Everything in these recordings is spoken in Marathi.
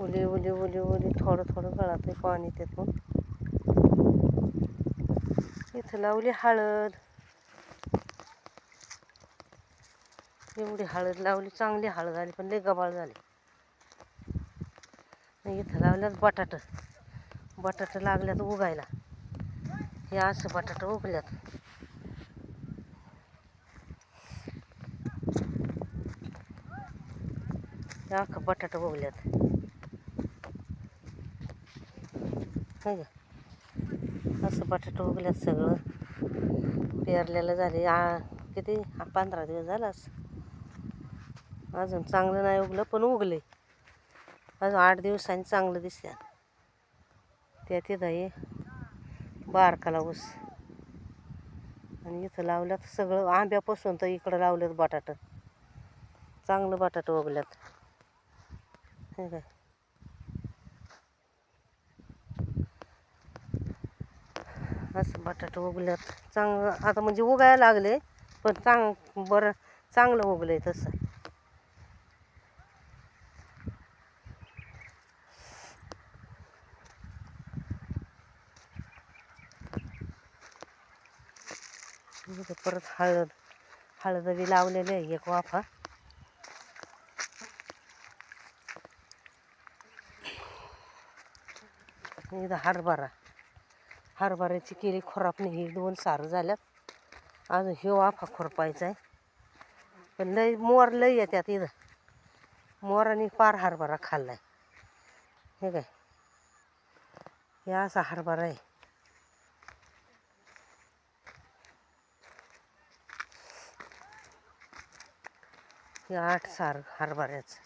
उली उली उली उली थोडं थोडं गळात आहे पाणी त्यातून. इथं लावली हळद. एवढी हळद लावली चांगली हळद आली पण लई गबाळ झाली. इथं लावल्यात बटाट. बटाट लागल्यात उगायला. हे असं बटाट उगल्यात. हे अख्खं बटाट उगल्यात. हाय का असं बटाटा उगल्यात सगळं. पेरलेलं झाले. आ किती? हा पंधरा दिवस झालाच अजून चांगलं नाही उगलं पण उगले अजून आठ दिवसांनी चांगलं दिसतं त्या तिथं हे बारकाला ऊस. आणि इथं लावल्यात सगळं. आंब्यापासून तर इकडं लावल्यात बटाटं. चांगलं बटाटं उगल्यात. हे काय असं बटाटे उगल्यात. चांगलं आता म्हणजे उगायला लागले पण चांग बरं चांगलं उगलंय तसं. परत हळद हळद बी लावलेली आहे एक वाफा. इथं हरभरा हरभऱ्याची केली खुरापणी ही दोन सारं झाल्यात अजून ह्यो वाफा खुरपायचा आहे. पण लय मोर लई येत्यात इथं. मोराने पार हरभरा खाल्लाय. हे काय? हे असा हरभरा आहे. हे आठ सार हरभऱ्याचं.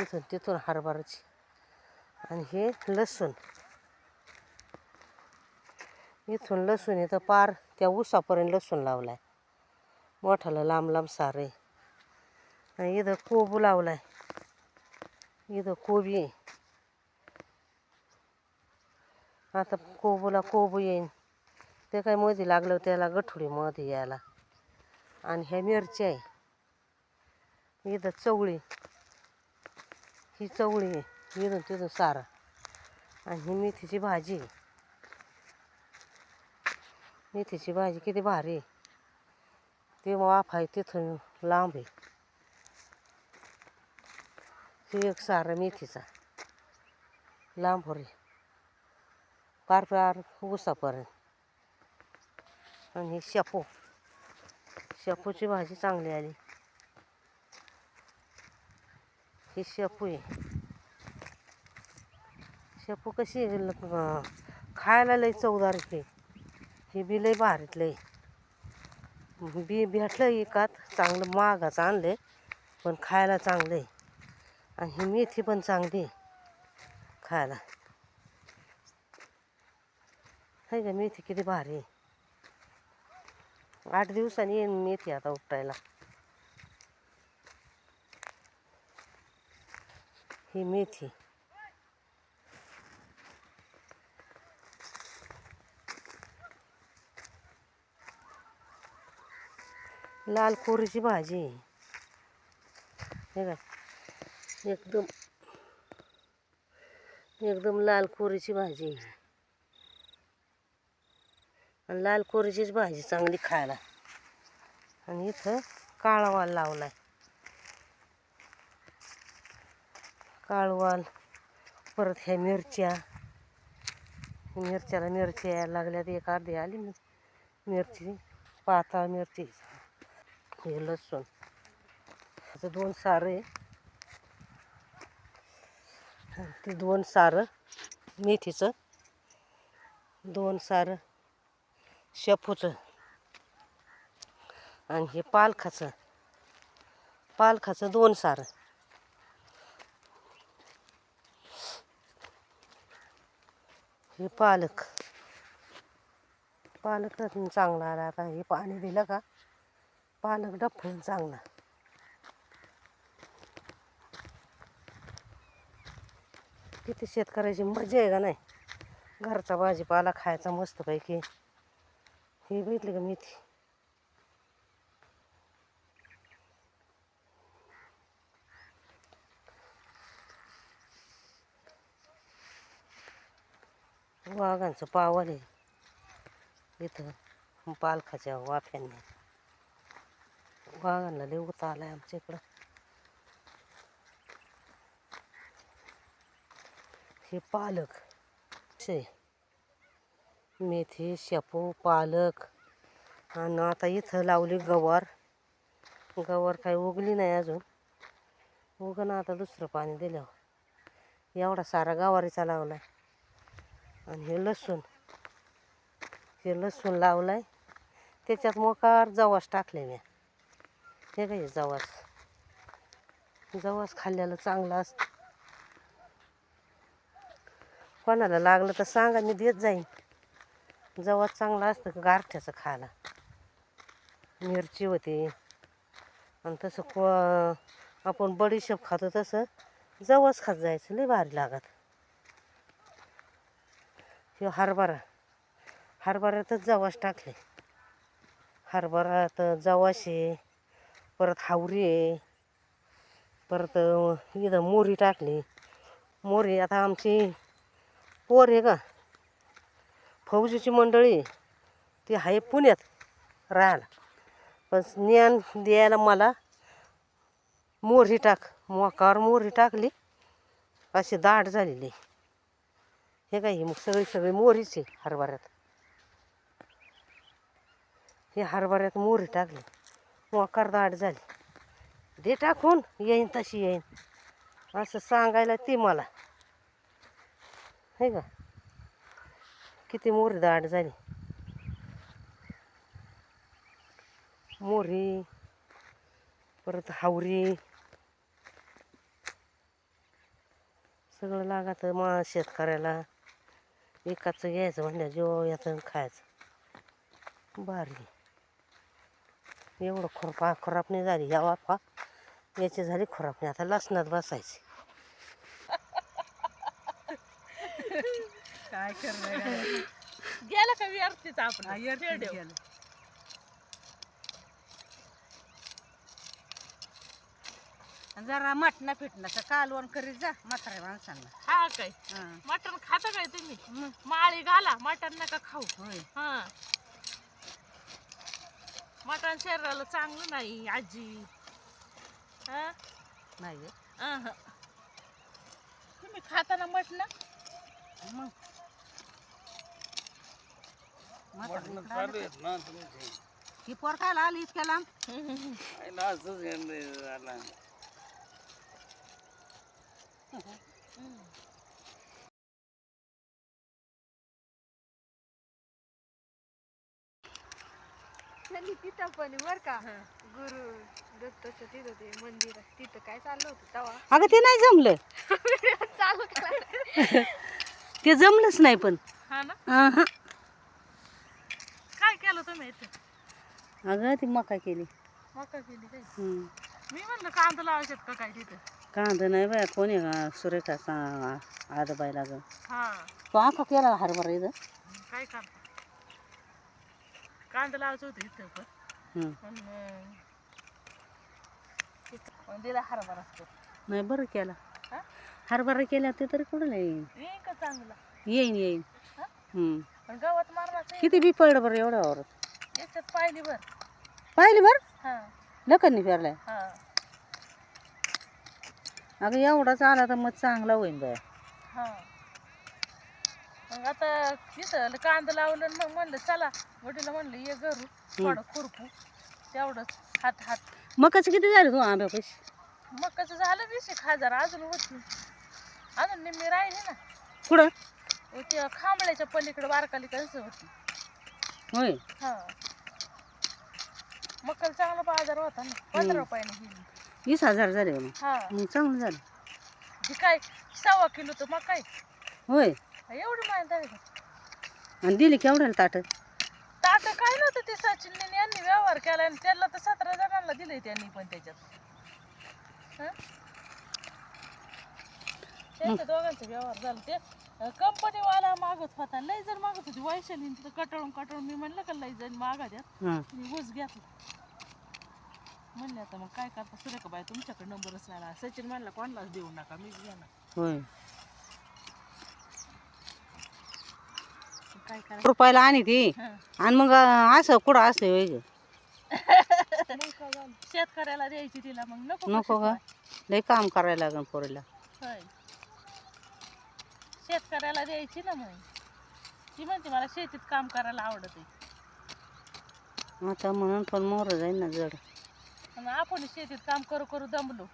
इथून तिथून हरभऱ्याची आणि हे लसूण. इथून लसूण इथं पार त्या उसापर्यंत लसूण लावलाय. मोठाला लांब लांब सार. आहे आणि इथं कोबू लावलाय. इथं कोबी आहे. आता कोबूला कोबू येईन. ते काय मध्ये लागलं त्याला गठुडी मध्ये यायला. आणि ह्या मिरची आहे. इथं चवळी. ही चवळी आहे. इथून तिथून सारा. आणि ही मेथीची भाजी. मेथीची भाजी किती भारी आहे. ते वाफ आहे तिथून लांब आहे. ती एक सारा मेथीचा. लांब रे पार पार ऊसापर्यंत. आणि शेपू. शेपूची भाजी चांगली आली. ही शेपू आहे. शेपू कशी ल- खायला लई चवदार हे ही बी लई भारीत लई बी भेटलं एकात चांगलं मागाचं आणलं पण खायला चांगलं आहे आणि ही मेथी पण चांगली आहे खायला. आहे का मेथी किती भारी आहे. आठ दिवसांनी येईन मेथी आता उपटायला ही मेथी. लाल कोरीची भाजी. हे काय एकदम एकदम लाल कोरीची भाजी. आणि लाल कोरीचीच भाजी चांगली खायला. आणि इथं काळवाल लावला लावलाय. काळवाल परत ह्या मिरच्या. मिरच्याला मिरची यायला लागल्यात. एक अर्धी आली मिर- मिरची पाताळ मिरची. हे लसूण. असं दोन सारं आहे. ते दोन सारं मेथीचं. दोन सारं शेपूचं. आणि हे पालखाचं. पालखाचं दोन सारं. हे पालक. पालक तर चांगला आला आता. हे पाणी दिलं का? पालक डफळून चांगला. किती शेतकऱ्याची मजा आहे का नाही? घरचा भाजीपाला खायचा मस्तपैकी. हे बघितली का मेथी? वाघांचं पावल आहे. इथं पालखाच्या वाफ्यांनी. वाघांना लय उता आलाय आमच्या इकडं. हे पालक. शे. मेथी शेपू पालक. आणि आता इथं लावली गवार. गवार काही उगली नाही अजून. उगन आता दुसरं पाणी दिल्यावर. एवढा सारा गवारीचा लावलाय. आणि हे लसूण. हे लसूण लावलाय. त्याच्यात मोकार जवास टाकले मी. हे काय जवास? जवास खाल्ल्याला चांगलं असतं. कोणाला लागलं तर सांगा मी देत जाईन. जवास चांगला असतं का गारठ्याचं खायला? मिरची होती. आणि तसं को आपण बडीशेप खातो तसं जवस खात जायचं लई भारी लागत. हे हरभरा. हरभऱ्यातच जवास टाकले. हरभऱ्यात जवास आहे. परत हावरी आहे. परत इथं मोरी टाकली. मोरी आता आमची पोर आहे का फौजीची मंडळी ती आहे पुण्यात राहायला. पण ज्ञान द्यायला मला मोहरी टाक. मोकावर मोहरी टाकली. अशी दाट झालेली हे काय मग सगळी सगळी मोरीच आहे हरभऱ्यात. हे हरभऱ्यात मोरी टाकली. मोकार दाट झाली. दे टाकून येईन तशी येईन. असं सांगायला ती मला. हे का किती मोरी दाट झाली. मोरी परत हावरी. सगळं लागत मा शेतकऱ्याला. एकाचं घ्यायचं म्हणजे जेव्हा याचं खायचं. भारी एवढं खुरपा खुरापणी झाली. या वाफा याची झाली खुरापणी आता लसणात बसायची. काय करणार गेलं का व्यर्थीच आपण. जरा मटणा फिटणाचं कालवण करीत जा म्हाताऱ्या माणसांना. हा काय? हा. मटण खाता काय तुम्ही? माळी घाला. मटण नका खाऊ. होय. हा. मटण शरीराला चांगलं नाही आजी. हा? नाही अहं. तुम्ही खाताना मटण मग? मटण म्हातारं चालू आहेत ना तुमचे. ही पोर काय आली इतक्या लांब? असंच येणं झालं. तिथं पण बर का. गुरु दत्ताचं तिथं ते मंदिर आहे. तिथं काय चाललं होतं तेव्हा अगं ते नाही जमलं. चालू केला ते जमलंच नाही पण. हा ना? अहं. काय केलं तुम्ही इथं? अगं ती मका केली. मका केली काय? हम्म. मी म्हणलं कांदा लावायच्यात का काय तिथं? कांदा नाही बाया कोणी का सुरेखा सा आदबाईला ग. हा. तो आका केला हरभरा इथं. काय कांदा लावायचं होतं इथं पण. दिला हरभरा नाही बरं केला. हा? हरभरा केला ते तरी कुठं नाही येईन. का चांगला? येईन येईन. हा? पण गवत किती बी पडलं बरं एवढ्या वावरात? याच्यात पाहिली बर. पाहिली बरं? पेरलाय. हा. अगं एवढाच आला तर मग चांगला होईन बाया. हा. मग आता तिथं कांदा लावलं आणि मग म्हणलं चला. वडीला म्हणलं ये घरू थोडं खुरपू. तेवढंच हात हात. मकाचं किती झाले तू आंब्या पैसे? मग कसं झालं वीस एक हजार अजून होती अजून निम्मी राहिली ना. पुढं व ते खांबळ्याच्या पलीकडे बारकाली कसं होती. होय. हा. मक्कल चांगला बाजार होता ना. पंधरा रुपयाने गेली. वीस हजार झाले मग हा. मग चांगलं झालं. काय सव्वा किलो तर मग काय होय. एवढी माहिती आहे का आणि दिली केवढ्याला ताट? ताट काय नव्हतं ते सचिन यांनी व्यवहार केला आणि त्याला तर सतरा जणांना दिले त्यांनी पण त्याच्यात. हं? त्यांच्या दोघांचा व्यवहार झाला ते. कंपनीवाला मागत होता. लय जण मागत होती. वैशाली तिथं कटाळून कटाळून मी म्हणलं का लय जण मागा द्या. हां. मी ऊस घेतला. म्हणले आता मग काय करता? सुरेखा बाई तुमच्याकडे नंबरच नाही सचिन म्हणला कोणालाच देऊ नका. मीच घेणार. होय. काय करायचं रुपयाला आणि ती हं. आणि मग असं कुठं ग? शेतकऱ्याला द्यायची तिला मग. नको नको का शिकवाय. लय काम करायला लागेल पोरीला. होय. शेतकऱ्याला द्यायची ना मग. ती म्हणते मला शेतीत काम करायला आवडत. आहे आता म्हणून पण मोर जाईल ना जड. आणि आपण शेतीत काम करू करू दमलो.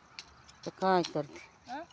तर काय करते? हं?